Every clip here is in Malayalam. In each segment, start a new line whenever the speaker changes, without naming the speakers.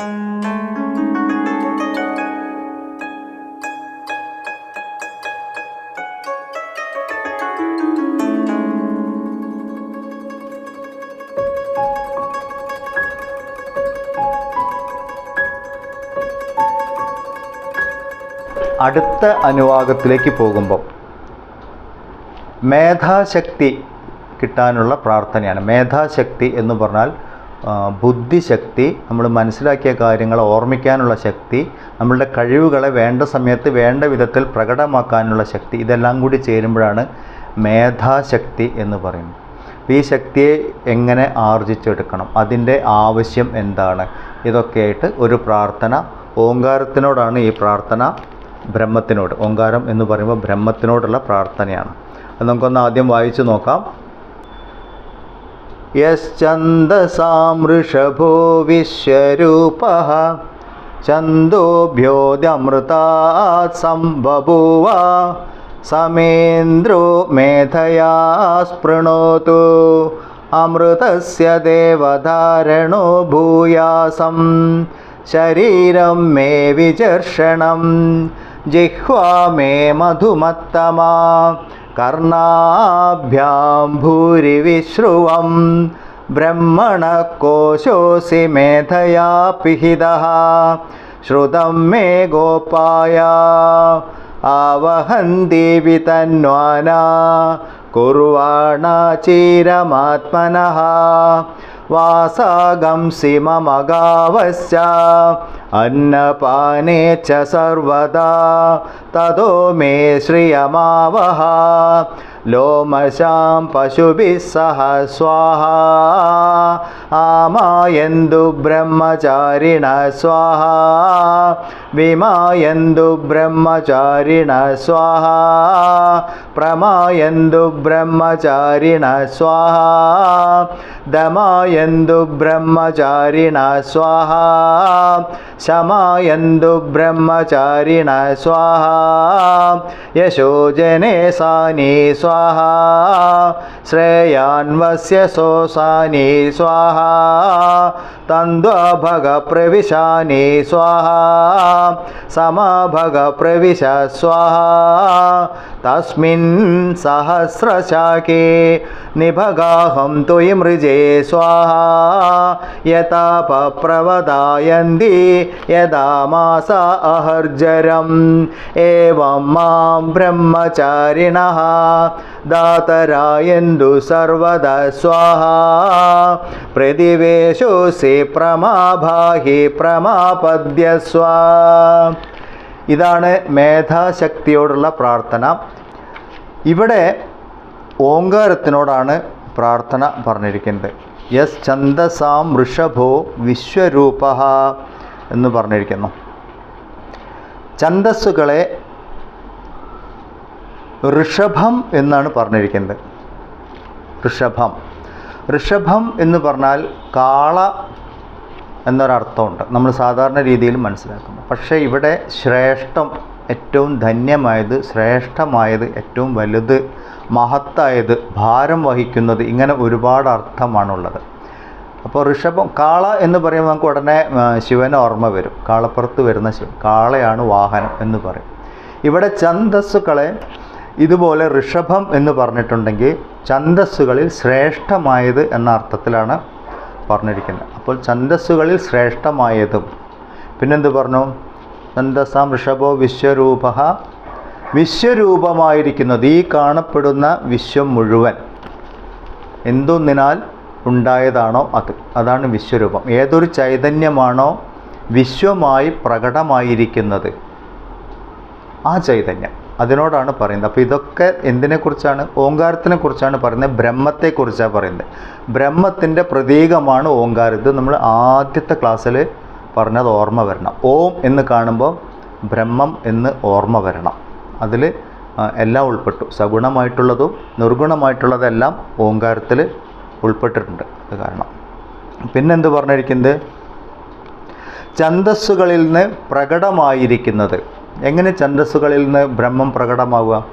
അടുത്ത അനുവാദത്തിലേക്ക് പോകുമ്പം മേധാശക്തി കിട്ടാനുള്ള പ്രാർത്ഥനയാണ്. മേധാശക്തി എന്ന് പറഞ്ഞാൽ ബുദ്ധിശക്തി നമ്മൾ മനസ്സിലാക്കിയ കാര്യങ്ങൾ ഓർമ്മിക്കാനുള്ള ശക്തി നമ്മളുടെ കഴിവുകളെ വേണ്ട സമയത്ത് വേണ്ട വിധത്തിൽ പ്രകടമാക്കാനുള്ള ശക്തി ഇതെല്ലാം കൂടി ചേരുമ്പോഴാണ് മേധാശക്തി എന്ന് പറയുന്നത്. ഈ ശക്തിയെ എങ്ങനെ ആർജിച്ചെടുക്കണം? അതിന്റെ ആവശ്യം എന്താണ്? ഇതൊക്കെയായിട്ട് ഒരു പ്രാർത്ഥന ഓങ്കാരത്തിനോടാണ് ഈ പ്രാർത്ഥന ബ്രഹ്മത്തിനോട്. ഓങ്കാരം എന്ന് പറയുമ്പോൾ ബ്രഹ്മത്തിനോടുള്ള പ്രാർത്ഥനയാണ്. അത് നമുക്കൊന്ന് ആദ്യം വായിച്ചു നോക്കാം. യശ്ചന്ദസാം ഋഷഭോ വിശ്വരൂപः ഛന്ദോഭ്യോദ്യമൃതാത് സംബഭൂവ സമേന്ദ്രോ മേധയാ സ്പൃണോതു അമൃതസ്യ ദേവധാരണോ ഭൂയാസം ശരീരം മേ വിചർഷണം ജിഹ്വാ മേ മധുമത്തമാ कर्णाभ्यां भूरिविश्रुवं ब्रह्मण कोशोऽसि मेधया पिहितः श्रुतं मे गोपाया। आवहंदी तन्वाना कुर्वाणा चिरमात्मनः। വാസാഗംസി മമ ഗാവശ്ച അന്നപാനേ ച സർവദാ തതോ മേ ശ്രിയമാവഹ ലോമശാം പശുഭിः സഹ സ്വാഹ ആമായന്തു ബ്രഹ്മചാരിണ സ്വാഹ വിമായന്തു ബ്രഹ്മചാരിണ സ്വാഹ प्रमायन्दु ब्रह्मचारिण स्वाहा। दमायन्दु ब्रह्मचारिण स्वाहा। समायन्दु ब्रह्मचारिण स्वाहा। यशो सानी स्वाहा। श्रेयान्वस्य सोसानि स्वाहा। तन्द्वभग प्रविशानि स्वाहा। समभग प्रविश स्वाहा। तस्मिन् സ്വാഹ തസ്മിൻ സഹസ്രശാഖേ നിഭഗാഹം स्वाहा യഥാപ പ്രവദായന്തി യഥാ മാസ അഹർജരം. ഏവം മാം ബ്രഹ്മചാരിണഃ. ദാതരായന്തു സർവദ സ്വാഹ. പ്രതിവേശോസി പ്രമാഭാഹി പ്രമാപദ്യസ്വ ഇതാണ് മേധാശക്തിയോടുള്ള പ്രാർത്ഥന. ഇവിടെ ഓങ്കാരത്തിനോടാണ് പ്രാർത്ഥന പറഞ്ഞിരിക്കുന്നത്. യസ് ഛന്ദസാം ഋഷഭോ വിശ്വരൂപ എന്ന് പറഞ്ഞിരിക്കുന്നു. ഛന്ദസ്സുകളെ ഋഷഭം എന്നാണ് പറഞ്ഞിരിക്കുന്നത്. ഋഷഭം. ഋഷഭം എന്ന് പറഞ്ഞാൽ കാള എന്നൊരർത്ഥമുണ്ട്. നമ്മൾ സാധാരണ രീതിയിൽ മനസ്സിലാക്കുന്നു. പക്ഷേ ഇവിടെ ശ്രേഷ്ഠം ഏറ്റവും ധന്യമായത് ശ്രേഷ്ഠമായത് ഏറ്റവും വലുത് മഹത്തായത് ഭാരം വഹിക്കുന്നത് ഇങ്ങനെ ഒരുപാട് അർത്ഥമാണുള്ളത്. അപ്പോൾ ഋഷഭം കാള എന്ന് പറയുമ്പോൾ നമുക്ക് ഉടനെ ശിവന് ഓർമ്മ വരും. കാളപ്പുറത്ത് വരുന്ന ശിവൻ കാളയാണ് വാഹനം എന്ന് പറയും. ഇവിടെ ഛന്ദസ്സുകളെ ഇതുപോലെ ഋഷഭം എന്ന് പറഞ്ഞിട്ടുണ്ടെങ്കിൽ ഛന്ദസ്സുകളിൽ ശ്രേഷ്ഠമായത് എന്ന അർത്ഥത്തിലാണ് പറഞ്ഞിരിക്കുന്നത്. അപ്പോൾ ഛന്ദസ്സുകളിൽ ശ്രേഷ്ഠമായതും പിന്നെന്ത് പറഞ്ഞു? ഛന്ദസാം ഋഷഭോ വിശ്വരൂപ വിശ്വരൂപമായിരിക്കുന്നത് ഈ കാണപ്പെടുന്ന വിശ്വം മുഴുവൻ. എന്തൊന്നിനാൽ ഉണ്ടായതാണോ അത്? അതാണ് വിശ്വരൂപം. ഏതൊരു ചൈതന്യമാണോ വിശ്വമായി പ്രകടമായിരിക്കുന്നത്? ആ ചൈതന്യം. അതിനോടാണ് പറയുന്നത്. അപ്പോൾ ഇതൊക്കെ എന്തിനെക്കുറിച്ചാണ്? ഓങ്കാരത്തിനെ കുറിച്ചാണ് പറയുന്നത്. ബ്രഹ്മത്തെക്കുറിച്ചാണ് പറയുന്നത്. ബ്രഹ്മത്തിന്റെ പ്രതീകമാണ് ഓങ്കാരം. ഇത് നമ്മൾ ആദ്യത്തെ ക്ലാസ്സിൽ പറഞ്ഞത് ഓർമ്മ വരണം. ഓം എന്ന് കാണുമ്പോൾ ബ്രഹ്മം എന്ന് ഓർമ്മ വരണം. അതിൽ എല്ലാം ഉൾപ്പെട്ടു. സഗുണമായിട്ടുള്ളതും നിർഗുണമായിട്ടുള്ളതെല്ലാം ഓങ്കാരത്തിൽ ഉൾപ്പെട്ടിട്ടുണ്ട്. അത് കാരണം. പിന്നെന്ത് പറഞ്ഞിരിക്കുന്നത്? ഛന്ദസ്സുകളിൽ നിന്ന് പ്രകടമായിരിക്കുന്നത്. എങ്ങനെ ഛന്ദസ്സുകളിൽ നിന്ന് ബ്രഹ്മം പ്രകടമാവുക?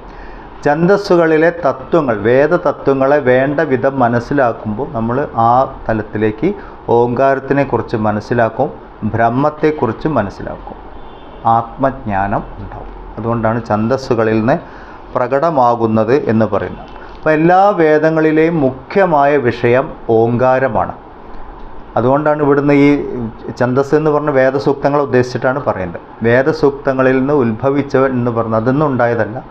ഛന്ദസ്സുകളിലെ തത്വങ്ങൾ വേദതത്വങ്ങളെ വേണ്ട വിധം മനസ്സിലാക്കുമ്പോൾ നമ്മൾ ആ തലത്തിലേക്ക് ഓങ്കാരത്തിനെ കുറിച്ച് മനസ്സിലാക്കും. ബ്രഹ്മത്തെക്കുറിച്ച് മനസ്സിലാക്കും. ആത്മജ്ഞാനം ഉണ്ടാവും. അതുകൊണ്ടാണ് ഛന്ദസ്സുകളിൽ നിന്ന് പ്രകടമാകുന്നത് എന്ന് പറയുന്നത്. അപ്പോൾ എല്ലാ വേദങ്ങളിലെയും മുഖ്യമായ വിഷയം ഓങ്കാരമാണ്. അതുകൊണ്ടാണ് ഇവിടുന്ന് ഈ ഛന്ദസ് എന്ന് പറഞ്ഞ വേദസൂക്തങ്ങൾ ഉദ്ദേശിച്ചിട്ടാണ് പറയുന്നത്. വേദസൂക്തങ്ങളിൽ നിന്ന് ഉത്ഭവിച്ചവൻ എന്ന് പറഞ്ഞത് അതൊന്നും ഉണ്ടായതല്ല.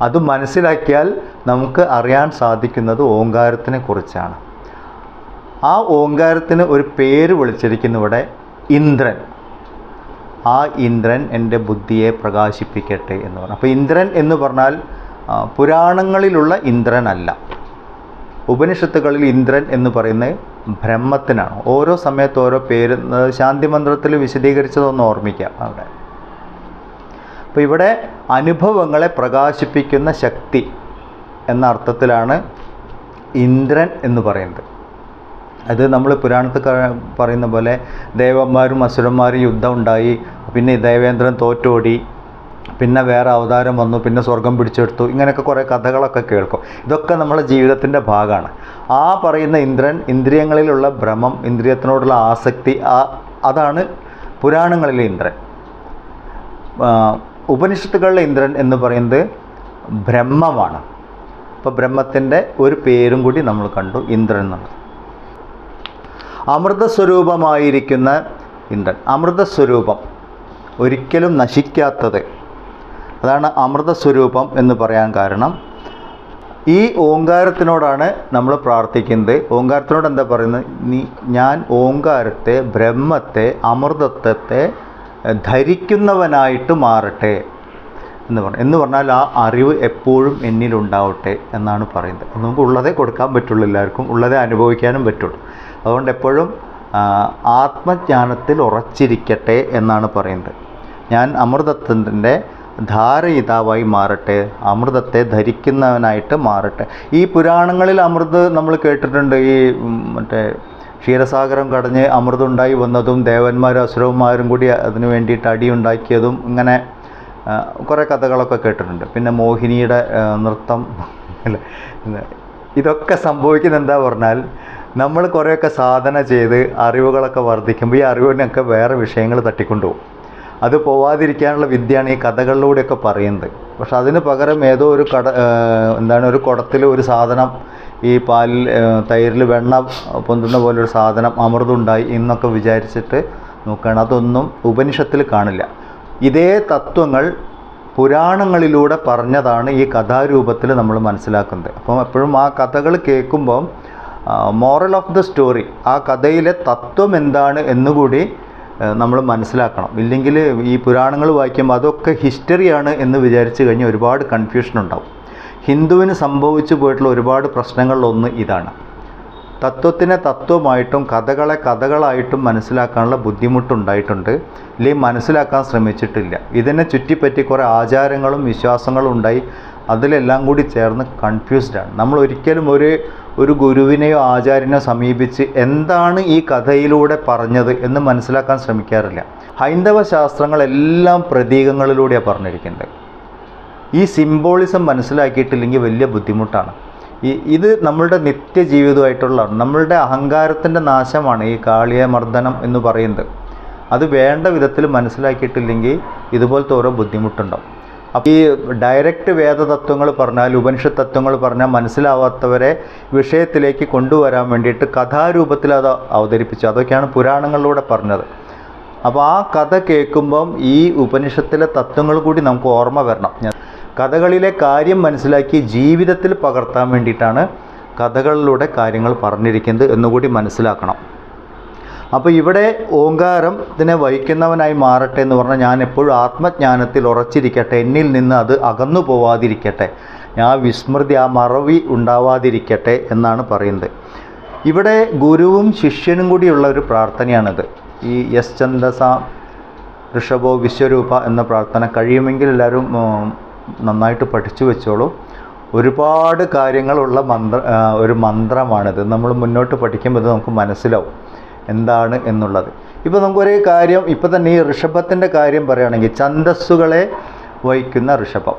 അത് മനസ്സിലാക്കിയാൽ നമുക്ക് അറിയാൻ സാധിക്കുന്നത് ഓങ്കാരത്തിനെ കുറിച്ചാണ്. ആ ഓങ്കാരത്തിന് ഒരു പേര് വിളിച്ചിരിക്കുന്നു ഇവിടെ. ഇന്ദ്രൻ. ആ ഇന്ദ്രൻ എന്റെ ബുദ്ധിയെ പ്രകാശിപ്പിക്കട്ടെ എന്ന് പറഞ്ഞു. അപ്പോൾ ഇന്ദ്രൻ എന്ന് പറഞ്ഞാൽ പുരാണങ്ങളിലുള്ള ഇന്ദ്രനല്ല. ഉപനിഷത്തുകളിൽ ഇന്ദ്രൻ എന്ന് പറയുന്നത് ബ്രഹ്മത്തിനാണ്. ഓരോ സമയത്ത് ഓരോ പേര് ശാന്തി മന്ത്രത്തിൽ വിശദീകരിച്ചതൊന്ന് ഓർമ്മിക്കാം അവിടെ. അപ്പോൾ ഇവിടെ അനുഭവങ്ങളെ പ്രകാശിപ്പിക്കുന്ന ശക്തി എന്ന അർത്ഥത്തിലാണ് ഇന്ദ്രൻ എന്ന് പറയുന്നത്. അത് നമ്മൾ പുരാണത്തിൽ പറയുന്ന പോലെ ദേവന്മാരും അസുരന്മാരും യുദ്ധം ഉണ്ടായി. പിന്നെ ദേവേന്ദ്രൻ തോറ്റോടി. പിന്നെ വേറെ അവതാരം വന്നു. പിന്നെ സ്വർഗം പിടിച്ചെടുത്തു. ഇങ്ങനെയൊക്കെ കുറേ കഥകളൊക്കെ കേൾക്കും. ഇതൊക്കെ നമ്മുടെ ജീവിതത്തിന്റെ ഭാഗമാണ്. ആ പറയുന്ന ഇന്ദ്രൻ ഇന്ദ്രിയങ്ങളിലുള്ള ഭ്രമം ഇന്ദ്രിയത്തിനോടുള്ള ആസക്തി ആ അതാണ് പുരാണങ്ങളിലെ ഇന്ദ്രൻ. ഉപനിഷത്തുകളിലെ ഇന്ദ്രൻ എന്ന് പറയുന്നത് ബ്രഹ്മമാണ്. അപ്പോൾ ബ്രഹ്മത്തിന്റെ ഒരു പേരും കൂടി നമ്മൾ കണ്ടു ഇന്ദ്രൻ എന്നുള്ളത്. അമൃതസ്വരൂപമായിരിക്കുന്ന ഇന്ദ്രൻ. അമൃതസ്വരൂപം ഒരിക്കലും നശിക്കാത്തത്. അതാണ് അമൃതസ്വരൂപം എന്ന് പറയാൻ കാരണം. ഈ ഓങ്കാരത്തിനോടാണ് നമ്മൾ പ്രാർത്ഥിക്കുന്നത്. ഓങ്കാരത്തിനോട് എന്താ പറയുന്നത്? നീ ഞാൻ ഓങ്കാരത്തെ ബ്രഹ്മത്തെ അമൃതത്വത്തെ ധരിക്കുന്നവനായിട്ട് മാറട്ടെ എന്ന് പറഞ്ഞു. എന്ന് പറഞ്ഞാൽ ആ അറിവ് എപ്പോഴും എന്നിലുണ്ടാവട്ടെ എന്നാണ് പറയുന്നത്. നമുക്ക് ഉള്ളതേ കൊടുക്കാൻ പറ്റുള്ളൂ എല്ലാവർക്കും. ഉള്ളതേ അനുഭവിക്കാനും പറ്റുള്ളൂ. അതുകൊണ്ട് എപ്പോഴും ആത്മജ്ഞാനത്തിൽ ഉറച്ചിരിക്കട്ടെ എന്നാണ് പറയുന്നത്. ഞാൻ അമൃതത്വത്തിന്റെ ധാരയിതാവായി മാറട്ടെ അമൃതത്തെ ധരിക്കുന്നവനായിട്ട് മാറട്ടെ. ഈ പുരാണങ്ങളിൽ അമൃത് നമ്മൾ കേട്ടിട്ടുണ്ട്. ഈ മറ്റേ ക്ഷീരസാഗരം കടഞ്ഞ് അമൃതുണ്ടായി വന്നതും ദേവന്മാരും അസുരന്മാരും കൂടി അതിനു വേണ്ടിയിട്ട് അടിയുണ്ടാക്കിയതും ഇങ്ങനെ കുറേ കഥകളൊക്കെ കേട്ടിട്ടുണ്ട്. പിന്നെ മോഹിനിയുടെ നൃത്തം ഇതൊക്കെ സംഭവിക്കുന്നത് എന്താ പറഞ്ഞാൽ നമ്മൾ കുറേയൊക്കെ സാധന ചെയ്ത് അറിവുകളൊക്കെ വർദ്ധിക്കുമ്പോൾ ഈ അറിവിനൊക്കെ വേറെ വിഷയങ്ങൾ തട്ടിക്കൊണ്ടുപോകും. അത് പോവാതിരിക്കാനുള്ള വിദ്യയാണ് ഈ കഥകളിലൂടെയൊക്കെ പറയുന്നത്. പക്ഷെ അതിന് പകരം ഏതോ ഒരു കട എന്താണ് ഒരു കുടത്തിൽ ഒരു സാധനം ഈ പാലിൽ തൈരിൽ വെണ്ണ പൊന്തുന്ന പോലെ ഒരു സാധനം അമൃതുണ്ടായി എന്നൊക്കെ വിചാരിച്ചിട്ട് നോക്കുകയാണ്. അതൊന്നും ഉപനിഷത്തിൽ കാണില്ല. ഇതേ തത്വങ്ങൾ പുരാണങ്ങളിലൂടെ പറഞ്ഞതാണ് ഈ കഥാരൂപത്തിൽ നമ്മൾ മനസ്സിലാക്കുന്നത്. അപ്പം എപ്പോഴും ആ കഥകൾ കേൾക്കുമ്പം മോറൽ ഓഫ് ദ സ്റ്റോറി ആ കഥയിലെ തത്വം എന്താണ് എന്നുകൂടി നമ്മൾ മനസ്സിലാക്കണം. ഇല്ലെങ്കിൽ ഈ പുരാണങ്ങൾ വായിക്കുമ്പോൾ അതൊക്കെ ഹിസ്റ്ററിയാണ് എന്ന് വിചാരിച്ചു കഴിഞ്ഞാൽ ഒരുപാട് കൺഫ്യൂഷൻ ഉണ്ടാവും. ഹിന്ദുവിന് സംഭവിച്ചു പോയിട്ടുള്ള ഒരുപാട് പ്രശ്നങ്ങളിലൊന്ന് ഇതാണ്. തത്വത്തിനെ തത്വമായിട്ടും കഥകളെ കഥകളായിട്ടും മനസ്സിലാക്കാനുള്ള ബുദ്ധിമുട്ടുണ്ടായിട്ടുണ്ട്. ഇല്ലെങ്കിൽ മനസ്സിലാക്കാൻ ശ്രമിച്ചിട്ടില്ല. ഇതിനെ ചുറ്റിപ്പറ്റി കുറേ ആചാരങ്ങളും വിശ്വാസങ്ങളും ഉണ്ടായി അതിലെല്ലാം കൂടി ചേർന്ന് കൺഫ്യൂസ്ഡാണ് നമ്മൾ ഒരിക്കലും ഒരു ഒരു ഗുരുവിനെയോ ആചാര്യനെയോ സമീപിച്ച് എന്താണ് ഈ കഥയിലൂടെ പറഞ്ഞത് എന്ന് മനസ്സിലാക്കാൻ ശ്രമിക്കാറില്ല. ഹൈന്ദവ ശാസ്ത്രങ്ങളെല്ലാം പ്രതീകങ്ങളിലൂടെയാണ് പറഞ്ഞിരിക്കുന്നത്. ഈ സിംബോളിസം മനസ്സിലാക്കിയിട്ടില്ലെങ്കിൽ വലിയ ബുദ്ധിമുട്ടാണ്. ഈ ഇത് നമ്മളുടെ നിത്യജീവിതമായിട്ടുള്ളതാണ് നമ്മളുടെ അഹങ്കാരത്തിന്റെ നാശമാണ് ഈ കാളിയ മർദ്ദനം എന്ന് പറയുന്നത്. അത് വേണ്ട വിധത്തിൽ മനസ്സിലാക്കിയിട്ടില്ലെങ്കിൽ ഇതുപോലത്തെ ഓരോ ബുദ്ധിമുട്ടുണ്ടാവും. ഈ ഡയറക്റ്റ് വേദതത്വങ്ങൾ പറഞ്ഞാൽ ഉപനിഷത്ത് തത്വങ്ങൾ പറഞ്ഞാൽ മനസ്സിലാവാത്തവരെ വിഷയത്തിലേക്ക് കൊണ്ടുവരാൻ വേണ്ടിയിട്ട് കഥാരൂപത്തിൽ അത് അവതരിപ്പിച്ചു. അതൊക്കെയാണ് പുരാണങ്ങളിലൂടെ പറഞ്ഞത്. അപ്പോൾ ആ കഥ കേൾക്കുമ്പം ഈ ഉപനിഷത്തിലെ തത്വങ്ങൾ കൂടി നമുക്ക് ഓർമ്മ വരണം. കഥകളിലെ കാര്യം മനസ്സിലാക്കി ജീവിതത്തിൽ പകർത്താൻ വേണ്ടിയിട്ടാണ് കഥകളിലൂടെ കാര്യങ്ങൾ പറഞ്ഞിരിക്കുന്നത് എന്നുകൂടി മനസ്സിലാക്കണം. അപ്പോൾ ഇവിടെ ഓങ്കാരം ഇതിനെ വഹിക്കുന്നവനായി മാറട്ടെ എന്ന് പറഞ്ഞാൽ ഞാൻ എപ്പോഴും ആത്മജ്ഞാനത്തിൽ ഉറച്ചിരിക്കട്ടെ. എന്നിൽ നിന്ന് അത് അകന്നു പോവാതിരിക്കട്ടെ. ആ വിസ്മൃതി ആ മറവി ഉണ്ടാവാതിരിക്കട്ടെ എന്നാണ് പറയുന്നത്. ഇവിടെ ഗുരുവും ശിഷ്യനും കൂടിയുള്ള ഒരു പ്രാർത്ഥനയാണിത്. ഈ യസ് ചന്ദസ ഋഷഭോ വിശ്വരൂപ എന്ന പ്രാർത്ഥന കഴിയുമെങ്കിൽ എല്ലാവരും നന്നായിട്ട് പഠിച്ചു വെച്ചോളൂ. ഒരുപാട് കാര്യങ്ങളുള്ള മന്ത്ര ഒരു മന്ത്രമാണിത്. നമ്മൾ മുന്നോട്ട് പഠിക്കുമ്പോൾ ഇത് നമുക്ക് മനസ്സിലാവും. എന്താണ് എന്നുള്ളത്. ഇപ്പോൾ നമുക്കൊരു കാര്യം ഇപ്പോൾ തന്നെ ഈ ഋഷഭത്തിന്റെ കാര്യം പറയുകയാണെങ്കിൽ ഛന്തസ്സുകളെ വഹിക്കുന്ന ഋഷഭം.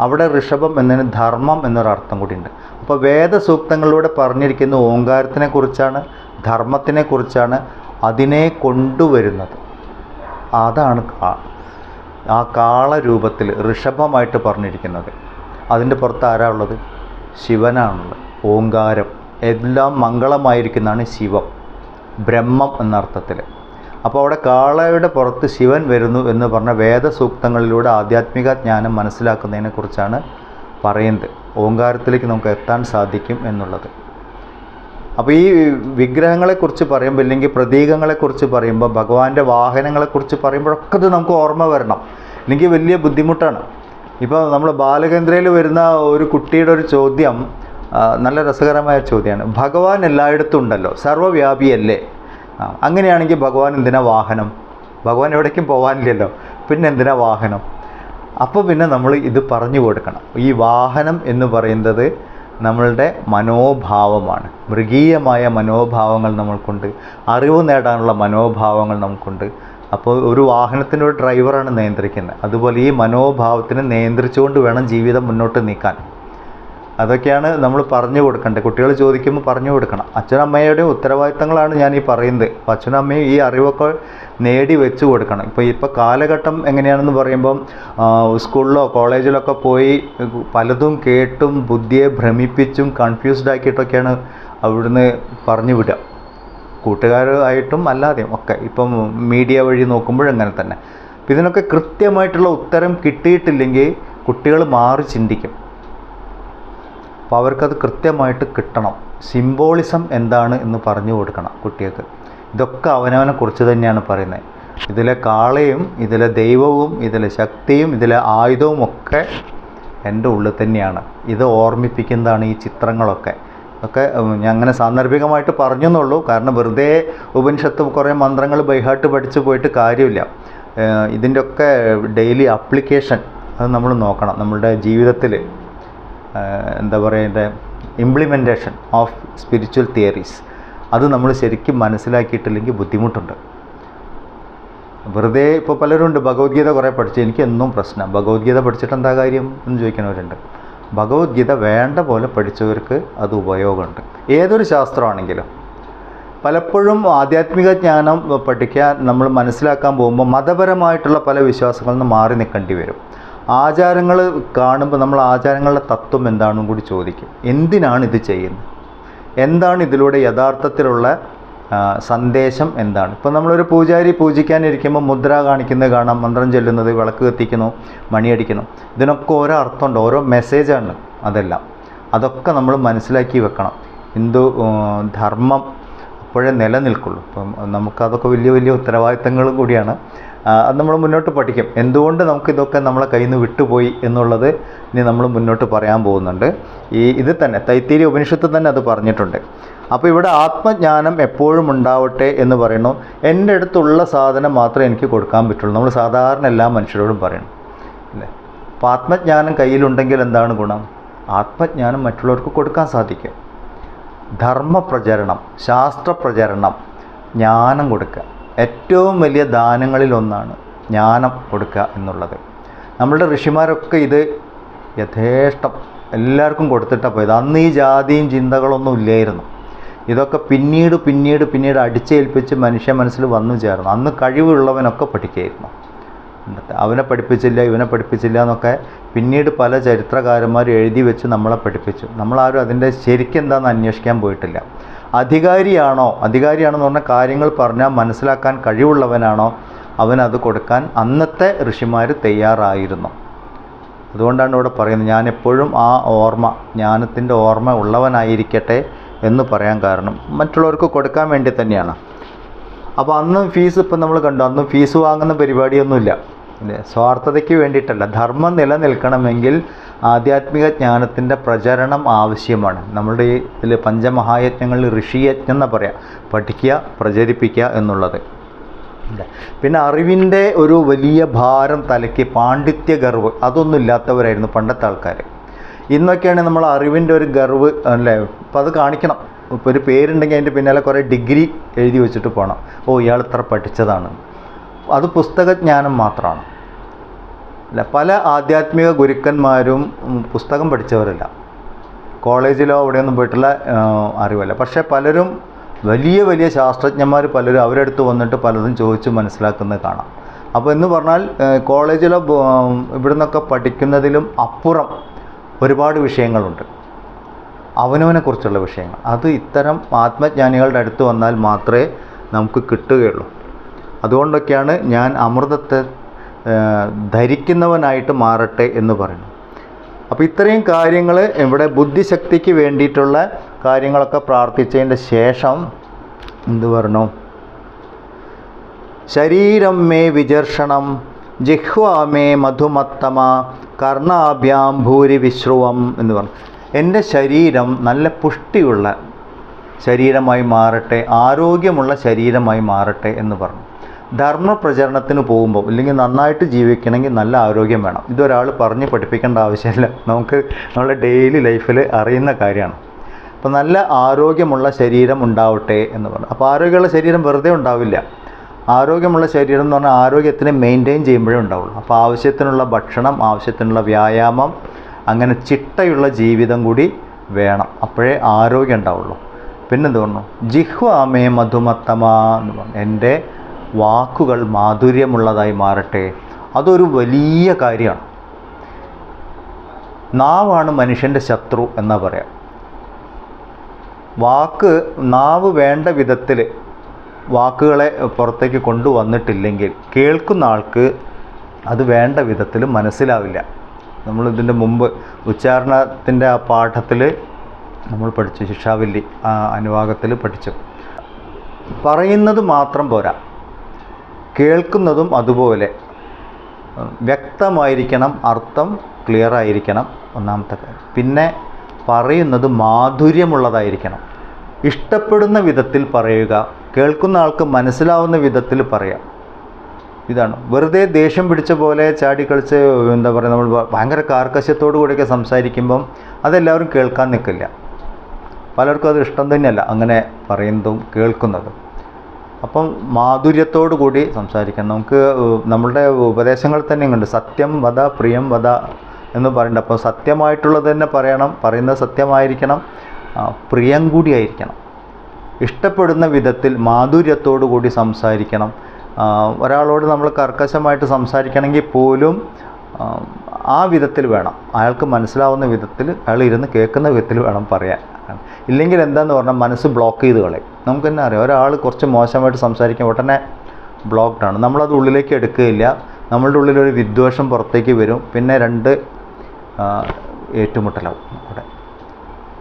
അവിടെ ഋഷഭം എന്നതിന് ധർമ്മം എന്നൊരർത്ഥം കൂടിയുണ്ട്. അപ്പോൾ വേദസൂക്തങ്ങളിലൂടെ പറഞ്ഞിരിക്കുന്ന ഓങ്കാരത്തിനെ കുറിച്ചാണ് ധർമ്മത്തിനെ കുറിച്ചാണ് അതിനെ കൊണ്ടുവരുന്നത്. അതാണ് ആ കാളരൂപത്തിൽ ഋഷഭമായിട്ട് പറഞ്ഞിരിക്കുന്നത്. അതിന്റെ പുറത്ത് ആരാ ഉള്ളത്? ശിവനാണുള്ളത്. ഓങ്കാരം. എല്ലാം മംഗളമായിരിക്കുന്നതാണ് ശിവം. ബ്രഹ്മം എന്നർത്ഥത്തിൽ അപ്പോൾ അവിടെ കാളയുടെ പുറത്ത് ശിവൻ വരുന്നു എന്ന് പറഞ്ഞ വേദസൂക്തങ്ങളിലൂടെ ആധ്യാത്മിക ജ്ഞാനം മനസ്സിലാക്കുന്നതിനെക്കുറിച്ചാണ് പറയുന്നത്. ഓങ്കാരത്തിലേക്ക് നമുക്ക് എത്താൻ സാധിക്കും എന്നുള്ളത്. അപ്പോൾ ഈ വിഗ്രഹങ്ങളെക്കുറിച്ച് പറയുമ്പോൾ ഇല്ലെങ്കിൽ പ്രതീകങ്ങളെക്കുറിച്ച് പറയുമ്പോൾ ഭഗവാന്റെ വാഹനങ്ങളെക്കുറിച്ച് പറയുമ്പോഴൊക്കെ ഇത് നമുക്ക് ഓർമ്മ വരണം. അല്ലെങ്കിൽ വലിയ ബുദ്ധിമുട്ടാണ്. ഇപ്പോൾ നമ്മൾ ബാലകേന്ദ്രയിൽ വരുന്ന ഒരു കുട്ടിയുടെ ഒരു ചോദ്യം നല്ല രസകരമായ ചോദ്യമാണ്. ഭഗവാൻ എല്ലായിടത്തും ഉണ്ടല്ലോ സർവവ്യാപിയല്ലേ അങ്ങനെയാണെങ്കിൽ ഭഗവാൻ എന്തിനാ വാഹനം? ഭഗവാൻ എവിടേക്കും പോകാനില്ലല്ലോ പിന്നെ എന്തിനാ വാഹനം? അപ്പോൾ പിന്നെ നമ്മൾ ഇത് പറഞ്ഞു കൊടുക്കണം. ഈ വാഹനം എന്ന് പറയുന്നത് നമ്മളുടെ മനോഭാവമാണ്. മൃഗീയമായ മനോഭാവങ്ങൾ നമ്മൾക്കുണ്ട്. അറിവ് നേടാനുള്ള മനോഭാവങ്ങൾ നമുക്കുണ്ട്. അപ്പോൾ ഒരു വാഹനത്തിന്റെ ഒരു ഡ്രൈവറാണ് നിയന്ത്രിക്കുന്നത്. അതുപോലെ ഈ മനോഭാവത്തിനെ നിയന്ത്രിച്ചുകൊണ്ട് വേണം ജീവിതം മുന്നോട്ട് നീക്കാൻ. അതൊക്കെയാണ് നമ്മൾ പറഞ്ഞു കൊടുക്കേണ്ടത്. കുട്ടികൾ ചോദിക്കുമ്പോൾ പറഞ്ഞു കൊടുക്കണം. അച്ഛനമ്മയുടെ ഉത്തരവാദിത്തങ്ങളാണ് ഞാൻ ഈ പറയുന്നത്. അപ്പോൾ അച്ഛനമ്മയും ഈ അറിവൊക്കെ നേടി വെച്ച് കൊടുക്കണം. ഇപ്പോൾ ഇപ്പോൾ കാലഘട്ടം എങ്ങനെയാണെന്ന് പറയുമ്പം സ്കൂളിലോ കോളേജിലോ ഒക്കെ പോയി പലതും കേട്ടും ബുദ്ധിയെ ഭ്രമിപ്പിച്ചും കൺഫ്യൂസ്ഡ് ആക്കിയിട്ടൊക്കെയാണ് അവിടുന്ന് പറഞ്ഞു വിടുക. കൂട്ടുകാരായിട്ടും അല്ലാതെയും ഒക്കെ. ഇപ്പം മീഡിയ വഴി നോക്കുമ്പോഴും അങ്ങനെ തന്നെ. ഇതിനൊക്കെ കൃത്യമായിട്ടുള്ള ഉത്തരം കിട്ടിയിട്ടില്ലെങ്കിൽ കുട്ടികൾ മാറി ചിന്തിക്കും. അപ്പോൾ അവർക്കത് കൃത്യമായിട്ട് കിട്ടണം. സിംബോളിസം എന്താണ് എന്ന് പറഞ്ഞു കൊടുക്കണം കുട്ടികൾക്ക്. ഇതൊക്കെ അവനവനെ കുറിച്ച് തന്നെയാണ് പറയുന്നത്. ഇതിലെ കാളയും ഇതിലെ ദൈവവും ഇതിലെ ശക്തിയും ഇതിലെ ആയുധവും ഒക്കെ എന്റെ ഉള്ളിൽ തന്നെയാണ്. ഇത് ഓർമ്മിപ്പിക്കുന്നതാണ് ഈ ചിത്രങ്ങളൊക്കെ. ഒക്കെ ഞാൻ അങ്ങനെ സാന്ദർഭികമായിട്ട് പറഞ്ഞു എന്നുള്ളൂ കാരണം വെറുതെ ഉപനിഷത്ത് കുറേ മന്ത്രങ്ങൾ ബൈഹാട്ട് പഠിച്ചു പോയിട്ട് കാര്യമില്ല. ഇതിന്റെയൊക്കെ ഡെയിലി അപ്ലിക്കേഷൻ അത് നമ്മൾ നോക്കണം. നമ്മളുടെ ജീവിതത്തിൽ എന്താ പറയുക ഇംപ്ലിമെന്റേഷൻ ഓഫ് സ്പിരിച്വൽ തിയറീസ് അത് നമ്മൾ ശരിക്കും മനസ്സിലാക്കിയിട്ടില്ലെങ്കിൽ ബുദ്ധിമുട്ടുണ്ട്. വെറുതെ ഇപ്പോൾ പലരുണ്ട്. ഭഗവത്ഗീത കുറേ പഠിച്ചു. എനിക്ക് എന്നും പ്രശ്നം. ഭഗവത്ഗീത പഠിച്ചിട്ട് എന്താ കാര്യം എന്ന് ചോദിക്കുന്നവരുണ്ട്. ഭഗവത്ഗീത വേണ്ട പോലെ പഠിച്ചവർക്ക് അത് ഉപയോഗമുണ്ട്. ഏതൊരു ശാസ്ത്രമാണെങ്കിലും. പലപ്പോഴും ആധ്യാത്മിക ജ്ഞാനം പഠിക്കാൻ നമ്മൾ മനസ്സിലാക്കാൻ പോകുമ്പോൾ മതപരമായിട്ടുള്ള പല വിശ്വാസങ്ങളിൽ നിന്ന് മാറി നിൽക്കേണ്ടി വരും. ആചാരങ്ങൾ കാണുമ്പോൾ നമ്മൾ ആചാരങ്ങളുടെ തത്വം എന്താണെന്നും കൂടി ചോദിക്കും. എന്തിനാണ് ഇത് ചെയ്യുന്നത്? എന്താണ് ഇതിലൂടെ യഥാർത്ഥത്തിലുള്ള സന്ദേശം എന്താണ്? ഇപ്പോൾ നമ്മളൊരു പൂജാരി പൂജിക്കാനിരിക്കുമ്പോൾ മുദ്ര കാണിക്കുന്നത് കാണാം മന്ത്രം ചൊല്ലുന്നത് വിളക്ക് കത്തിക്കുന്നു മണിയടിക്കുന്നു. ഇതിനൊക്കെ ഓരോ അർത്ഥമുണ്ട് ഓരോ മെസ്സേജാണ് അതെല്ലാം. അതൊക്കെ നമ്മൾ മനസ്സിലാക്കി വെക്കണം. ഹിന്ദു ധർമ്മം അപ്പോഴേ നിലനിൽക്കുള്ളൂ. അപ്പം നമുക്കതൊക്കെ വലിയ വലിയ ഉത്തരവാദിത്തങ്ങളും കൂടിയാണ്. അത് നമ്മൾ മുന്നോട്ട് പഠിക്കും. എന്തുകൊണ്ട് നമുക്കിതൊക്കെ നമ്മളെ കയ്യിൽ നിന്ന് വിട്ടുപോയി എന്നുള്ളത് ഇനി നമ്മൾ മുന്നോട്ട് പറയാൻ പോകുന്നുണ്ട്. ഈ ഇത് തന്നെ തൈത്തിരി ഉപനിഷത്ത് തന്നെ അത് പറഞ്ഞിട്ടുണ്ട്. അപ്പോൾ ഇവിടെ ആത്മജ്ഞാനം എപ്പോഴും ഉണ്ടാവട്ടെ എന്ന് പറയുന്നു. എന്റെ അടുത്തുള്ള സാധനം മാത്രമേ എനിക്ക് കൊടുക്കാൻ പറ്റുള്ളൂ. നമ്മൾ സാധാരണ എല്ലാ മനുഷ്യരോടും പറയണം. അല്ലേ? അപ്പോൾ ആത്മജ്ഞാനം കയ്യിലുണ്ടെങ്കിൽ എന്താണ് ഗുണം? ആത്മജ്ഞാനം മറ്റുള്ളവർക്ക് കൊടുക്കാൻ സാധിക്കും. ധർമ്മപ്രചരണം ശാസ്ത്രപ്രചരണം ജ്ഞാനം കൊടുക്കുക. ഏറ്റവും വലിയ ദാനങ്ങളിലൊന്നാണ് ജ്ഞാനം കൊടുക്കുക എന്നുള്ളത്. നമ്മളുടെ ഋഷിമാരൊക്കെ ഇത് യഥേഷ്ടം എല്ലാവർക്കും കൊടുത്തിട്ടാണ് പോയത്. അന്ന് ഈ ജാതിയും ചിന്തകളൊന്നും ഇല്ലായിരുന്നു. ഇതൊക്കെ പിന്നീട് പിന്നീട് പിന്നീട് അടിച്ചേൽപ്പിച്ച് മനുഷ്യ മനസ്സിൽ വന്നു ചേർന്നു. അന്ന് കഴിവുള്ളവനൊക്കെ പഠിക്കുകയായിരുന്നു. അവനെ പഠിപ്പിച്ചില്ല ഇവനെ പഠിപ്പിച്ചില്ല എന്നൊക്കെ പിന്നീട് പല ചരിത്രകാരന്മാർ എഴുതി വെച്ച് നമ്മളെ പഠിപ്പിച്ചു. നമ്മളാരും അതിന്റെ ശരിക്കെന്താണെന്ന് അന്വേഷിക്കാൻ പോയിട്ടില്ല. അധികാരിയാണോ? അധികാരിയാണെന്ന് പറഞ്ഞാൽ കാര്യങ്ങൾ പറഞ്ഞാൽ മനസ്സിലാക്കാൻ കഴിവുള്ളവനാണോ? അവനത് കൊടുക്കാൻ അന്നത്തെ ഋഷിമാർ തയ്യാറായിരുന്നു. അതുകൊണ്ടാണ് ഇവിടെ പറയുന്നത്. ഞാൻ എപ്പോഴും ആ ഓർമ്മ ജ്ഞാനത്തിന്റെ ഓർമ്മ ഉള്ളവനായിരിക്കട്ടെ എന്ന് പറയാൻ കാരണം. മറ്റുള്ളവർക്ക് കൊടുക്കാൻ വേണ്ടി തന്നെയാണ്. അപ്പോൾ അന്നും ഫീസ് ഇപ്പം നമ്മൾ കണ്ടു. അന്നും ഫീസ് വാങ്ങുന്ന പരിപാടിയൊന്നുമില്ല? സ്വാർത്ഥതയ്ക്ക് വേണ്ടിയിട്ടല്ല. ധർമ്മം നിലനിൽക്കണമെങ്കിൽ ആധ്യാത്മിക ജ്ഞാനത്തിന്റെ പ്രചരണം ആവശ്യമാണ്. നമ്മുടെ ഇതിൽ പഞ്ചമഹായജ്ഞങ്ങളിൽ ഋഷിയജ്ഞം എന്ന് പറയാം. പഠിക്കുക പ്രചരിപ്പിക്കുക എന്നുള്ളത്. പിന്നെ അറിവിന്റെ ഒരു വലിയ ഭാരം തലയ്ക്ക് പാണ്ഡിത്യ ഗർവ് അതൊന്നും ഇല്ലാത്തവരായിരുന്നു പണ്ടത്തെ ആൾക്കാർ ഇന്നൊക്കെയാണ് നമ്മൾ അറിവിന്റെ ഒരു ഗർവ് അല്ലേ? അപ്പോൾ അത് കാണിക്കണം. ഇപ്പോൾ ഒരു പേരുണ്ടെങ്കിൽ അതിന്റെ പിന്നാലെ കുറേ ഡിഗ്രി എഴുതി വെച്ചിട്ട് പോകണം. ഓ ഇയാൾ ഇത്ര പഠിച്ചതാണ്. അത് പുസ്തകജ്ഞാനം മാത്രമാണ്. അല്ല പല ആധ്യാത്മിക ഗുരുക്കന്മാരും പുസ്തകം പഠിച്ചവരല്ല. കോളേജിലോ അവിടെയൊന്നും പോയിട്ടുള്ള അറിവല്ല. പക്ഷേ പലരും വലിയ വലിയ ശാസ്ത്രജ്ഞന്മാർ പലരും അവരെടുത്ത് വന്നിട്ട് പലതും ചോദിച്ച് മനസ്സിലാക്കുന്നത് കാണാം. അപ്പോൾ എന്ന് പറഞ്ഞാൽ കോളേജിലോ ഇവിടെ ഇവിടുന്നൊക്കെ പഠിക്കുന്നതിലും അപ്പുറം ഒരുപാട് വിഷയങ്ങളുണ്ട്. അവനവനെ കുറിച്ചുള്ള വിഷയങ്ങൾ. അത് ഇത്തരം ആത്മജ്ഞാനികളുടെ അടുത്ത് വന്നാൽ മാത്രമേ നമുക്ക് കിട്ടുകയുള്ളൂ. അതുകൊണ്ടൊക്കെയാണ് ഞാൻ അമൃതത്തെ ധരിക്കുന്നവനായിട്ട് മാറട്ടെ എന്ന് പറയുന്നു. അപ്പോൾ ഇത്രയും കാര്യങ്ങൾ ഇവിടെ ബുദ്ധിശക്തിക്ക് വേണ്ടിയിട്ടുള്ള കാര്യങ്ങളൊക്കെ പ്രാർത്ഥിച്ചതിന്റെ ശേഷം എന്ത് പറഞ്ഞു? ശരീരം മേ വിചർഷണം ജിഹ്വാമേ മധുമത്തമ കർണാഭ്യാം ഭൂരി വിശ്രുവം എന്ന് പറഞ്ഞു. എന്റെ ശരീരം നല്ല പുഷ്ടിയുള്ള ശരീരമായി മാറട്ടെ ആരോഗ്യമുള്ള ശരീരമായി മാറട്ടെ എന്ന് പറഞ്ഞു. ധർമ്മപ്രചരണത്തിന് പോകുമ്പോൾ ഇല്ലെങ്കിൽ നന്നായിട്ട് ജീവിക്കണമെങ്കിൽ നല്ല ആരോഗ്യം വേണം. ഇതൊരാൾ പറഞ്ഞ് പഠിപ്പിക്കേണ്ട ആവശ്യമില്ല. നമുക്ക് നമ്മുടെ ഡെയിലി ലൈഫിൽ അറിയുന്ന കാര്യമാണ്. അപ്പോൾ നല്ല ആരോഗ്യമുള്ള ശരീരം ഉണ്ടാവട്ടെ എന്ന് പറഞ്ഞു. അപ്പോൾ ആരോഗ്യമുള്ള ശരീരം വെറുതെ ഉണ്ടാവില്ല. ആരോഗ്യമുള്ള ശരീരം എന്ന് പറഞ്ഞാൽ ആരോഗ്യത്തിനെ മെയിന്റെയിൻ ചെയ്യുമ്പോഴേ ഉണ്ടാവുള്ളൂ. അപ്പോൾ ആവശ്യത്തിനുള്ള ഭക്ഷണം ആവശ്യത്തിനുള്ള വ്യായാമം അങ്ങനെ ചിട്ടയുള്ള ജീവിതം കൂടി വേണം. അപ്പോഴേ ആരോഗ്യം ഉണ്ടാവുള്ളൂ. പിന്നെന്ത് പറഞ്ഞു? ജിഹ്വാമേ മധുമത്തമ എന്ന് പറഞ്ഞു. എന്റെ വാക്കുകൾ മാധുര്യമുള്ളതായി മാറട്ടെ. അതൊരു വലിയ കാര്യമാണ്. നാവാണ് മനുഷ്യന്റെ ശത്രു എന്നാ പറയാം. വാക്ക് നാവ് വേണ്ട വിധത്തിൽ വാക്കുകളെ പുറത്തേക്ക് കൊണ്ടുവന്നിട്ടില്ലെങ്കിൽ കേൾക്കുന്ന ആൾക്ക് അത് വേണ്ട വിധത്തിൽ മനസ്സിലാവില്ല. നമ്മളിതിന്റെ മുമ്പ് ഉച്ചാരണത്തിന്റെ ആ പാഠത്തിൽ നമ്മൾ പഠിച്ചു ശിക്ഷാവില്ലി ആ അനുവാദത്തിൽ പഠിച്ചു. പറയുന്നത് മാത്രം പോരാ. കേൾക്കുന്നതും അതുപോലെ. വ്യക്തമായിരിക്കണം അർത്ഥം ക്ലിയർ ആയിരിക്കണം ഒന്നാമത്തെ കാര്യം. പിന്നെ പറയുന്നത് മാധുര്യമുള്ളതായിരിക്കണം. ഇഷ്ടപ്പെടുന്ന വിധത്തിൽ പറയുക കേൾക്കുന്ന ആൾക്ക് മനസ്സിലാവുന്ന വിധത്തിൽ പറയാം. ഇതാണ്. വെറുതെ ദേഷ്യം പിടിച്ച പോലെ ചാടിക്കളിച്ച് എന്താ പറയുക നമ്മൾ ഭയങ്കര കാർക്കശ്യത്തോടു കൂടിയൊക്കെ സംസാരിക്കുമ്പം അതെല്ലാവരും കേൾക്കാൻ നിൽക്കില്ല. പലർക്കും അത് ഇഷ്ടം തന്നെയല്ല അങ്ങനെ പറയുന്നതും കേൾക്കുന്നതും. അപ്പം മാധുര്യത്തോടു കൂടി സംസാരിക്കണം. നമുക്ക് നമ്മളുടെ ഉപദേശങ്ങൾ തന്നെ ഉണ്ട് സത്യം വധ പ്രിയം വധ എന്ന് പറയുന്നുണ്ട് അപ്പോൾ സത്യമായിട്ടുള്ളത് തന്നെ പറയണം പറയുന്നത് സത്യമായിരിക്കണം പ്രിയം കൂടിയായിരിക്കണം ഇഷ്ടപ്പെടുന്ന വിധത്തിൽ മാധുര്യത്തോടു കൂടി സംസാരിക്കണം. ഒരാളോട് നമ്മൾ കർക്കശമായിട്ട് സംസാരിക്കണമെങ്കിൽ പോലും ആ, വിധത്തിൽ വേണം. അയാൾക്ക് മനസ്സിലാവുന്ന വിധത്തിൽ അയാൾ ഇരുന്ന് കേൾക്കുന്ന വിധത്തിൽ വേണം പറയാൻ. ഇല്ലെങ്കിൽ എന്താന്ന് പറഞ്ഞാൽ മനസ്സ് ബ്ലോക്ക് ചെയ്ത് കളയും. നമുക്ക് തന്നെ അറിയാം. ഒരാൾ കുറച്ച് മോശമായിട്ട് സംസാരിക്കാൻ ഉടനെ ബ്ലോക്ക്ഡ് ആണ്. നമ്മളത് ഉള്ളിലേക്ക് എടുക്കുകയില്ല. നമ്മളുടെ ഉള്ളിലൊരു വിദ്വേഷം പുറത്തേക്ക് വരും. പിന്നെ രണ്ട് ഏറ്റുമുട്ടലാവും അവിടെ.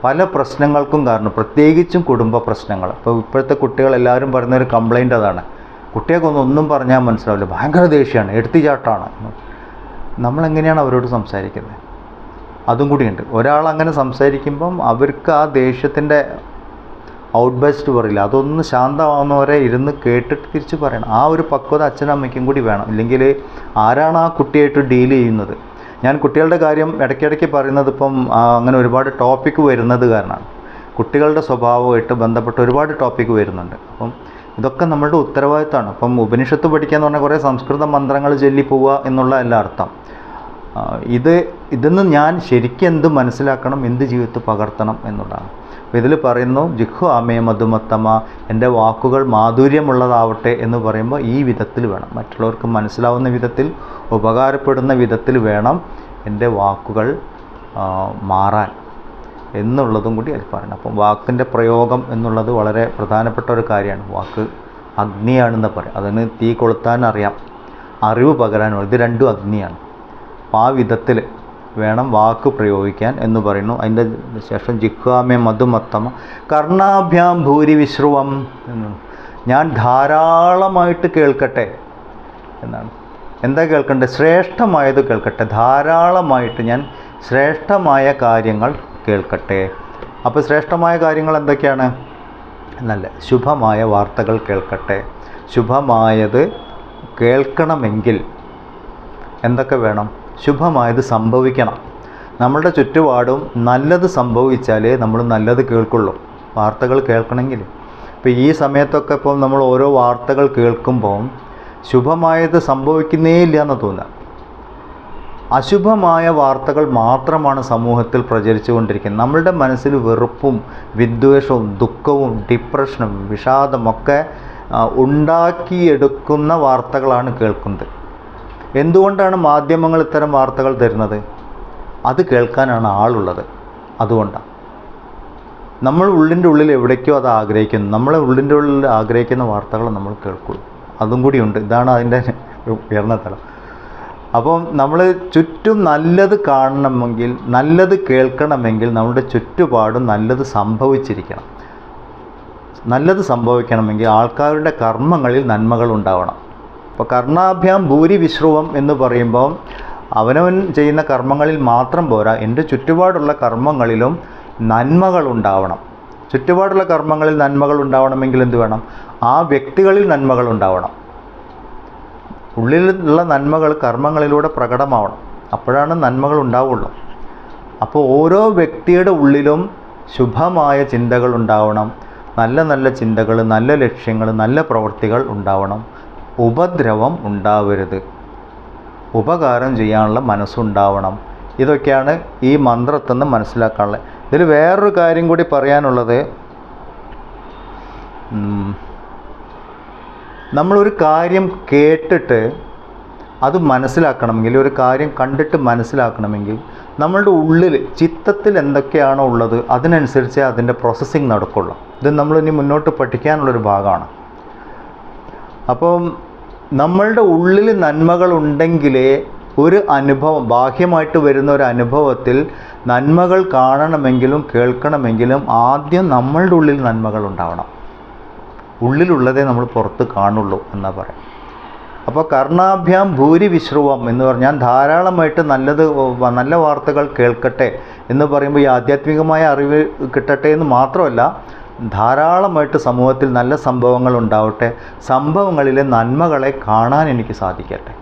പല പ്രശ്നങ്ങൾക്കും കാരണം. പ്രത്യേകിച്ചും കുടുംബ പ്രശ്നങ്ങൾ. ഇപ്പോൾ ഇപ്പോഴത്തെ കുട്ടികൾ എല്ലാവരും പറയുന്ന ഒരു കംപ്ലൈന്റ് അതാണ്. കുട്ടികൾക്കൊന്നും ഒന്നും പറഞ്ഞാൽ മനസ്സിലാവില്ല. ഭയങ്കര ദേഷ്യമാണ്. എടുത്തുചാട്ടാണ്. നമ്മളെങ്ങനെയാണ് അവരോട് സംസാരിക്കുന്നത്? അതും കൂടിയുണ്ട് ഒരാൾ അങ്ങനെ സംസാരിക്കുമ്പം അവർക്ക് ആ ദേഷ്യത്തിന്റെ ഔട്ട് ബെസ്റ്റ് പറയില്ല. അതൊന്ന് ശാന്തമാവുന്നവരെ ഇരുന്ന് കേട്ടിട്ട് തിരിച്ച് പറയണം. ആ ഒരു പക്വത അച്ഛനും അമ്മയ്ക്കും കൂടി വേണം. ഇല്ലെങ്കിൽ ആരാണ് ആ കുട്ടിയായിട്ട് ഡീൽ ചെയ്യുന്നത്? ഞാൻ കുട്ടികളുടെ കാര്യം ഇടയ്ക്കിടയ്ക്ക് പറയുന്നത് ഇപ്പം അങ്ങനെ ഒരുപാട് ടോപ്പിക്ക് വരുന്നത് കാരണമാണ്. കുട്ടികളുടെ സ്വഭാവമായിട്ട് ബന്ധപ്പെട്ട് ഒരുപാട് ടോപ്പിക്ക് വരുന്നുണ്ട്. അപ്പം ഇതൊക്കെ നമ്മളുടെ ഉത്തരവാദിത്തമാണ്. അപ്പം ഉപനിഷത്ത് പഠിക്കുക എന്ന് പറഞ്ഞാൽ കുറേ സംസ്കൃത മന്ത്രങ്ങൾ ചൊല്ലി പോവുക എന്നുള്ള അല്ല അർത്ഥം. ഇത് ഇതിന്ന് ഞാൻ ശരിക്കും എന്ത് മനസ്സിലാക്കണം എന്ത് ജീവിതത്തിൽ പകർത്തണം എന്നുള്ളതാണ് ഇതിൽ പറയുന്നു ജിഹു അമേ മധുമത്തമ എന്റെ വാക്കുകൾ മാധുര്യമുള്ളതാവട്ടെ എന്ന് പറയുമ്പോൾ ഈ വിധത്തിൽ വേണം. മറ്റുള്ളവർക്ക് മനസ്സിലാവുന്ന വിധത്തിൽ ഉപകാരപ്പെടുന്ന വിധത്തിൽ വേണം എന്റെ വാക്കുകൾ മാറാൻ എന്നുള്ളതും കൂടി അതിൽ പറയണം. അപ്പം വാക്കിന്റെ പ്രയോഗം എന്നുള്ളത് വളരെ പ്രധാനപ്പെട്ട ഒരു കാര്യമാണ്. വാക്ക് അഗ്നിയാണെന്ന് പറയാം. അതിന് തീ കൊളുത്താൻ അറിയാം. അറിവ് പകരാനും ഇത് രണ്ടും അഗ്നിയാണ്. അപ്പോൾ ആ വിധത്തിൽ വേണം വാക്ക് പ്രയോഗിക്കാൻ എന്ന് പറയുന്നു. അതിന്റെ ശേഷം ജിഹ്വാമേ മധുമത്തമ കർണാഭ്യാം ഭൂരി വിശ്രുവം എന്ന്. ഞാൻ ധാരാളമായിട്ട് കേൾക്കട്ടെ എന്നാണ്. എന്താ കേൾക്കണ്ടേ ശ്രേഷ്ഠമായത് കേൾക്കട്ടെ. ധാരാളമായിട്ട് ഞാൻ ശ്രേഷ്ഠമായ കാര്യങ്ങൾ കേൾക്കട്ടെ. അപ്പോൾ ശ്രേഷ്ഠമായ കാര്യങ്ങൾ എന്തൊക്കെയാണ്? നല്ല ശുഭമായ വാർത്തകൾ കേൾക്കട്ടെ. ശുഭമായത് കേൾക്കണമെങ്കിൽ എന്തൊക്കെ വേണം? ശുഭമായത് സംഭവിക്കണം. നമ്മളുടെ ചുറ്റുപാടും നല്ലത് സംഭവിച്ചാലേ നമ്മൾ നല്ലത് കേൾക്കുള്ളൂ. വാർത്തകൾ കേൾക്കണമെങ്കിൽ. ഇപ്പോൾ ഈ സമയത്തൊക്കെ ഇപ്പോൾ നമ്മൾ ഓരോ വാർത്തകൾ കേൾക്കുമ്പോൾ ശുഭമായത് സംഭവിക്കുന്നേ ഇല്ല എന്ന് തോന്നുക. അശുഭമായ വാർത്തകൾ മാത്രമാണ് സമൂഹത്തിൽ പ്രചരിച്ചുകൊണ്ടിരിക്കുന്നത്. നമ്മളുടെ മനസ്സിൽ വെറുപ്പും വിദ്വേഷവും ദുഃഖവും ഡിപ്രഷനും വിഷാദമൊക്കെ ഉണ്ടാക്കിയെടുക്കുന്ന വാർത്തകളാണ് കേൾക്കുന്നത്. എന്തുകൊണ്ടാണ് മാധ്യമങ്ങൾ ഇത്തരം വാർത്തകൾ തരുന്നത്? അത് കേൾക്കാനാണ് ആളുള്ളത്. അതുകൊണ്ടാണ് നമ്മൾ ഉള്ളിന്റെ ഉള്ളിൽ എവിടേക്കോ അത് ആഗ്രഹിക്കുന്നു. നമ്മളെ ഉള്ളിന്റെ ഉള്ളിൽ ആഗ്രഹിക്കുന്ന വാർത്തകൾ നമ്മൾ കേൾക്കുള്ളൂ. അതും കൂടിയുണ്ട് ഇതാണ് അതിന്റെ ഉയർന്ന തലം. അപ്പം നമ്മൾ ചുറ്റും നല്ലത് കാണണമെങ്കിൽ നല്ലത് കേൾക്കണമെങ്കിൽ നമ്മുടെ ചുറ്റുപാടും നല്ലത് സംഭവിച്ചിരിക്കണം. നല്ലത് സംഭവിക്കണമെങ്കിൽ ആൾക്കാരുടെ കർമ്മങ്ങളിൽ നന്മകൾ ഉണ്ടാവണം. അപ്പോൾ കർണാഭ്യാം ഭൂരി വിശ്രുവം എന്ന് പറയുമ്പോൾ അവനവൻ ചെയ്യുന്ന കർമ്മങ്ങളിൽ മാത്രം പോരാ. എന്റെ ചുറ്റുപാടുള്ള കർമ്മങ്ങളിലും നന്മകൾ ഉണ്ടാവണം ചുറ്റുപാടുള്ള കർമ്മങ്ങളിൽ നന്മകൾ ഉണ്ടാവണമെങ്കിൽ എന്ത് വേണം? ആ വ്യക്തികളിൽ നന്മകൾ ഉണ്ടാവണം. ഉള്ളിലുള്ള നന്മകൾ കർമ്മങ്ങളിലൂടെ പ്രകടമാവണം. അപ്പോഴാണ് നന്മകൾ ഉണ്ടാവുള്ളൂ. അപ്പോൾ ഓരോ വ്യക്തിയുടെ ഉള്ളിലും ശുഭമായ ചിന്തകൾ ഉണ്ടാവണം. നല്ല നല്ല ചിന്തകൾ നല്ല ലക്ഷ്യങ്ങൾ നല്ല പ്രവൃത്തികൾ ഉണ്ടാവണം. ഉപദ്രവം ഉണ്ടാവരുത്. ഉപകാരം ചെയ്യാനുള്ള മനസ്സുണ്ടാവണം. ഇതൊക്കെയാണ് ഈ മന്ത്രത്തിൽ നിന്ന് മനസ്സിലാക്കാനുള്ളത്. ഇതിൽ വേറൊരു കാര്യം കൂടി പറയാനുള്ളത്. നമ്മളൊരു കാര്യം കേട്ടിട്ട് അത് മനസ്സിലാക്കണമെങ്കിൽ ഒരു കാര്യം കണ്ടിട്ട് മനസ്സിലാക്കണമെങ്കിൽ നമ്മളുടെ ഉള്ളിൽ ചിത്തത്തിൽ എന്തൊക്കെയാണോ ഉള്ളത് അതിനനുസരിച്ച് അതിന്റെ പ്രോസസ്സിങ് നടക്കുള്ളൂ. ഇത് നമ്മളിനി മുന്നോട്ട് പഠിക്കാനുള്ളൊരു ഭാഗമാണ്. അപ്പം നമ്മളുടെ ഉള്ളിൽ നന്മകൾ ഉണ്ടെങ്കിലേ ഒരു അനുഭവം ബാഹ്യമായിട്ട് വരുന്ന ഒരു അനുഭവത്തിൽ നന്മകൾ കാണണമെങ്കിലും കേൾക്കണമെങ്കിലും ആദ്യം നമ്മളുടെ ഉള്ളിൽ നന്മകൾ ഉണ്ടാവണം ഉള്ളിലുള്ളതേ നമ്മൾ പുറത്ത് കാണുള്ളൂ എന്നാ പറയാം. അപ്പോൾ കർണാഭ്യാം ഭൂരി വിശ്രുവം എന്ന് പറഞ്ഞാൽ ധാരാളമായിട്ട് നല്ലത് നല്ല വാർത്തകൾ കേൾക്കട്ടെ എന്ന് പറയുമ്പോൾ ഈ ആധ്യാത്മികമായ അറിവ് കിട്ടട്ടെ എന്ന് മാത്രമല്ല ധാരാളമായിട്ട് സമൂഹത്തിൽ നല്ല സംഭവങ്ങൾ ഉണ്ടാവട്ടെ. സംഭവങ്ങളിലെ നന്മകളെ കാണാൻ എനിക്ക് സാധിക്കട്ടെ.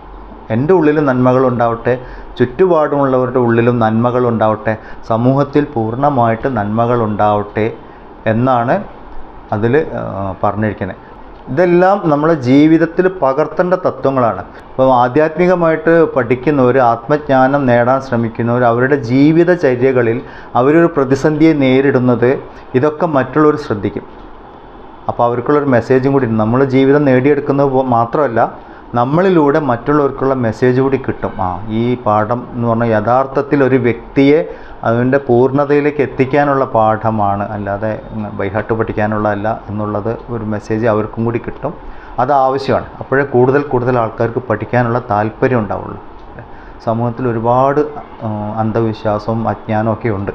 എന്റെ ഉള്ളിലും നന്മകൾ ഉണ്ടാവട്ടെ. ചുറ്റുപാടുമുള്ളവരുടെ ഉള്ളിലും നന്മകൾ ഉണ്ടാവട്ടെ. സമൂഹത്തിൽ പൂർണമായിട്ട് നന്മകൾ ഉണ്ടാവട്ടെ എന്നാണ് അതിൽ പറഞ്ഞിരിക്കുന്നത്. ഇതെല്ലാം നമ്മളെ ജീവിതത്തിൽ പകർത്തേണ്ട തത്വങ്ങളാണ്. അപ്പോൾ ആധ്യാത്മികമായിട്ട് പഠിക്കുന്നവർ ആത്മജ്ഞാനം നേടാൻ ശ്രമിക്കുന്നവർ അവരുടെ ജീവിതചര്യകളിൽ അവരൊരു പ്രതിസന്ധിയെ നേരിടുന്നത് ഇതൊക്കെ മറ്റുള്ളവർ ശ്രദ്ധിക്കും. അപ്പോൾ അവർക്കുള്ളൊരു മെസ്സേജും കൂടി നമ്മൾ ജീവിതം നേടിയെടുക്കുന്നത് മാത്രമല്ല നമ്മളിലൂടെ മറ്റുള്ളവർക്കുള്ള മെസ്സേജ് കൂടി കിട്ടും. ആ ഈ പാഠം എന്ന് പറഞ്ഞാൽ യഥാർത്ഥത്തിൽ ഒരു വ്യക്തിയെ അതിന്റെ പൂർണതയിലേക്ക് എത്തിക്കാനുള്ള പാഠമാണ്. അല്ലാതെ ബൈഹാട്ട് പഠിക്കാനുള്ളതല്ല എന്നുള്ളത് ഒരു മെസ്സേജ് അവർക്കും കൂടി കിട്ടും. അത് ആവശ്യമാണ്. അപ്പോഴേ കൂടുതൽ കൂടുതൽ ആൾക്കാർക്ക് പഠിക്കാനുള്ള താല്പര്യം ഉണ്ടാവുള്ളൂ. സമൂഹത്തിൽ ഒരുപാട് അന്ധവിശ്വാസവും അജ്ഞാനവും ഒക്കെ ഉണ്ട്.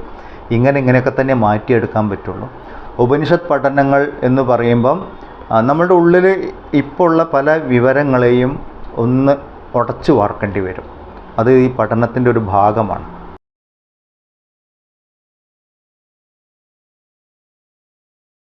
ഇങ്ങനെ ഇങ്ങനെയൊക്കെ തന്നെ മാറ്റിയെടുക്കാൻ പറ്റുള്ളൂ. ഉപനിഷത്ത് പഠനങ്ങൾ എന്ന് പറയുമ്പം നമ്മളുടെ ഉള്ളിൽ ഇപ്പോൾ ഉള്ള പല വിവരങ്ങളെയും ഒന്ന് ഉടച്ചു വാർക്കേണ്ടി വരും. അത് ഈ പഠനത്തിന്റെ ഒരു ഭാഗമാണ്.